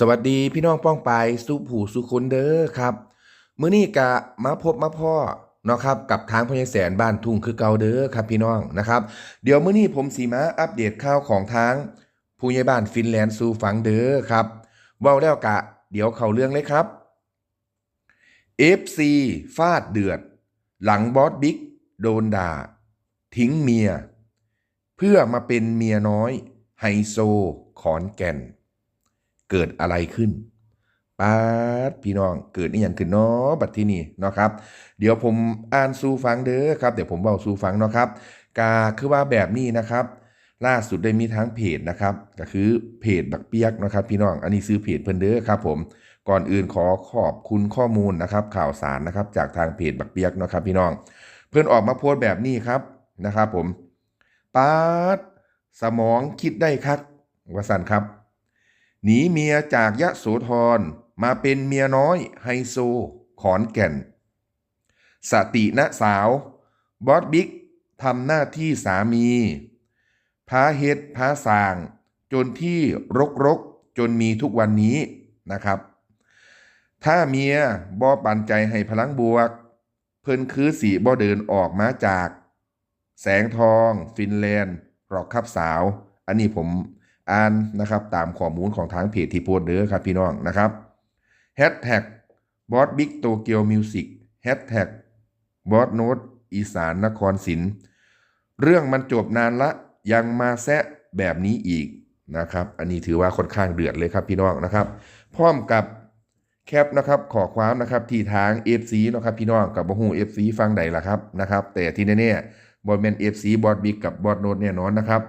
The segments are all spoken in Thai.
สวัสดีพี่น้องป้องไปสุผู้สุคนเด้อครับ มื้อนี้กะมาพบมาพ่อเนาะครับกับทางพญแสนบ้านทุ่งคือเก่าเด้อครับพี่น้องนะครับ เดี๋ยวมื้อนี้ผมสีมาอัปเดตข่าวของทาง ผู้ใหญ่บ้านฟินแลนด์สู่ฟังเด้อครับเว้าแล้วกะ เดี๋ยวเข้าเรื่องเลยครับ FC ฟาดเดือด หลังบอสบิ๊กโดนด่า ทิ้งเมีย เพื่อมาเป็นเมียน้อย ไฮโซขอนแก่น เกิดอะไรขึ้นป๊าดพี่น้องเกิดนี่อย่างขึ้นเนาะบัดที่นี่เนาะครับ เดี๋ยวผมอ่านสู่ฟังเด้อครับเดี๋ยวผมเบาสู่ฟังเนาะครับกาคือว่าแบบนี้นะครับ ล่าสุดได้มีทั้งเพจนะครับ ก็คือเพจบักเปียกนะครับ พี่น้องอันนี้ซื้อเพจเพิ่นเด้อครับ ผมก่อนอื่นขอขอบคุณข้อมูลนะครับ ข่าวสารนะครับ จากทางเพจบักเปียกนะครับ พี่น้อง เพื่อนออกมาโพสต์แบบนี้ครับนะครับ ผมป๊าดสมองคิดได้คักวสันครับ หนีเมียจากยะโสธรมาเป็นเมียน้อยไฮโซ ขอนแก่น สตินะสาว บอสบิ๊กทำหน้าที่สามีพาเฮ็ดพาสาง จนที่รกรกๆจนมีทุกวันนี้นะครับ ถ้าเมียบอปันใจให้พลังบวก เพิ่นคือสีบอเดินออกมาจาก แสงทอง ฟินแลนด์หรอกครับสาว อันนี้ผม อ่านนะครับตามข้อมูลของทางเพจที่โพสต์เด้อครับพี่น้องนะครับแฮชแท็กบอสบิ๊กโตเกียวมิวสิกแฮชแท็กบอสโนตอีสานนครศิลป์เรื่องมันจบนานละยังมาแซะแบบนี้อีกนะครับ อันนี้ถือว่าค่อนข้างเดือดเลยครับพี่น้องนะครับ พร้อมกับแคปนะครับขอความนะครับที่ทาง FC นะครับพี่น้องกับบ่ฮู้ FC ฟังใดล่ะครับนะครับ แต่ที่แน่ๆบอดแมน FC บอดบิ๊กกับบอดโนดแน่นอนนะครับ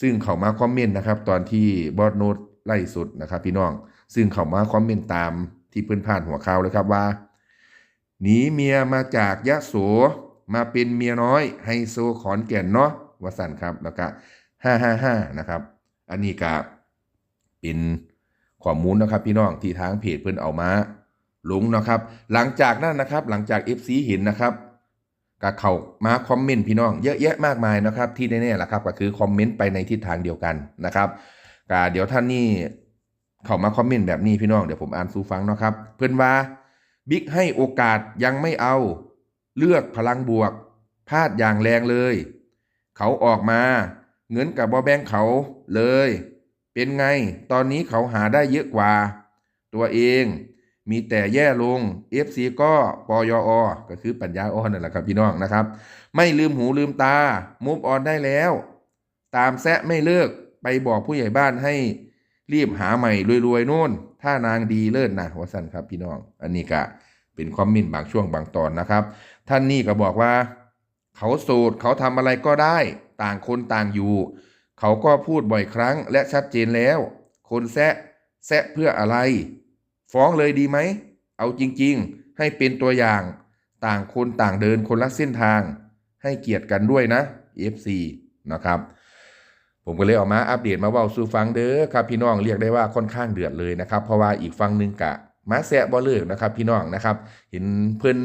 ซึ่งเขามาคอมเมนต์นะครับ ตอนที่บอดโนดไล่สุดนะครับ พี่น้อง ซึ่งเขามาคอมเมนต์ตามที่เพื่อนผ่านหัวข่าวเลยครับว่าหนีเมียมาจากยะโสมาเป็นเมียน้อยไฮโซขอนแก่นเนาะวสันครับแล้วก็555นะครับ อันนี้ก็เป็นข้อมูลนะครับ พี่น้องที่ทางเพจเพิ่นเอามาลงนะครับ หลังจากนั้นนะครับ หลังจาก FC เห็นนะครับ ก็เข้ามาคอมเมนต์พี่น้องเยอะแยะมากมายนะครับ ที่แน่ๆแหละครับก็คือคอมเมนต์ไปในทิศทางเดียวกันนะครับก็เดี๋ยวท่านนี่เข้ามาคอมเมนต์แบบนี้พี่น้องเดี๋ยวผมอ่านสู่ฟังนะครับ เพื่อนว่าบิ๊กให้โอกาสยังไม่เอา เลือกพลังบวกพลาดอย่างแรงเลย เขาออกมา เงินกับบอแบงเขาเลย เป็นไง ตอนนี้เขาหาได้เยอะกว่า ตัวเอง มีแต่แย่ลง FC ก็ปยอ ก็คือปัญญาอ่อนนั่นแหละครับพี่น้องนะครับ ไม่ลืมหูลืมตามูฟออนได้แล้ว ตามแซะไม่เลิกไปบอกผู้ใหญ่บ้านให้รีบหาใหม่รวยๆโน่น ถ้านางดีเลิศนะวสันครับพี่น้อง อันนี้ก็เป็นคอมมนต์บางช่วงบางตอนนะครับ ท่านนี่ก็บอกว่า เขาโสดเขาทำอะไรก็ได้ ต่างคนต่างอยู่ เขาก็พูดบ่อยครั้งและชัดเจนแล้ว คนแซะแซะเพื่ออะไร ฟ้องเลยดีไหม เอาจริงๆ ให้เป็นตัวอย่าง ต่างคนต่างเดินคนละเส้นทาง ให้เกียรติกันด้วยนะ FC นะครับ ผมก็เลยออกมาอัปเดตมาว่าสู่ฟังเด้อครับพี่น้องเรียกได้ว่าค่อนข้างเดือดเลยนะครับ เพราะว่าอีกฟังหนึ่งกะมาแซะบ่เลิกนะครับ พี่น้องนะครับ เห็นเพิ่น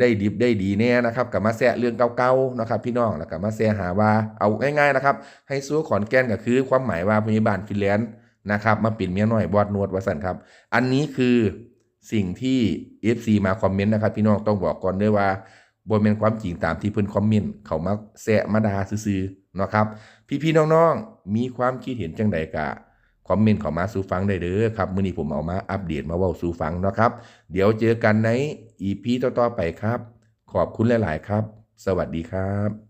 ได้ดิบได้ดีแน่นะครับกับมาแซะเรื่องเก่าๆนะครับ พี่น้องแล้วก็มาแซะหาว่าเอาง่ายๆนะครับ ให้ซัวขอนแก่นก็คือความหมายว่าพยาบาลฟินแลนด์ นะครับ มาปิ่นเมียน้อยบอดนวดวสันครับ อันนี้คือสิ่งที่ FC มาคอมเมนต์นะครับ พี่น้องต้องบอกก่อนด้วยว่าบนเป็นความจริงตามที่เพิ่อนคอมเมนต์เขามาแซะมาดาซื่อๆนะครับ พี่ๆน้องๆ มีความคิดเห็นจังใดกะคอมเมนต์เขามาสู่ฟังได้เด้อครับมื้อนี้ผมเอามาอัปเดตมาเว้าสู่ฟังนะครับ เดี๋ยวเจอกันใน EP ต่อๆไปครับ ขอบคุณหลาย ๆ ครับ สวัสดีครับ